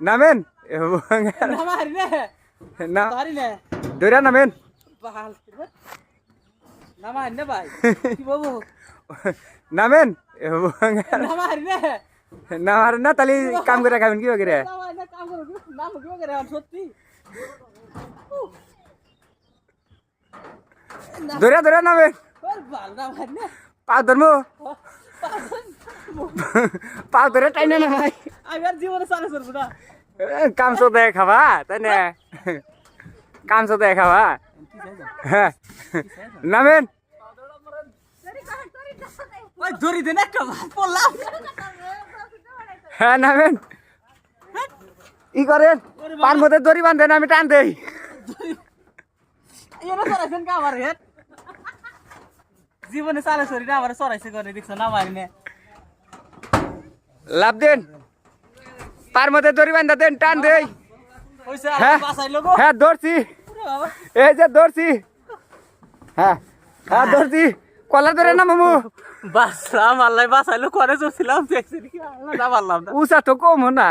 নামেন? নে। দৌড়া নামেন। নামেন? নে আর না তাহলে কাম করে খাবেন কি সত্যি? দৌড়া দৌড়া নামেন। পা ধর্ম। পা ধরে টাইনে না ভাই আমি আর জীবনে চালে চলবো না। কাম সো দেয় খাবা তাই না? কাম সো দেয় খাবা। হ্যাঁ নামেন। ওই দড়ি দে না একটা পড়লাম হ্যাঁ নামেন। ই করেন পার মধ্যে দড়ি আমি টান দেই। জীবনে চালে চলি না আমার করে দেখছ না। মারি লাভ দেন। পার মধ্যে দড়ি বান্ধা দেন টান দেই হ্যাঁ। বাসাইলো হ্যাঁ ধরছি। এই যে ধরছি। হ্যাঁ হ্যাঁ ধরছি। কলা ধরে না মামু। বাসলাম আল্লাহ বাসাইলো করে চলছিলাম দেখছি কি আল্লাহ না পারলাম উষা তো কম না।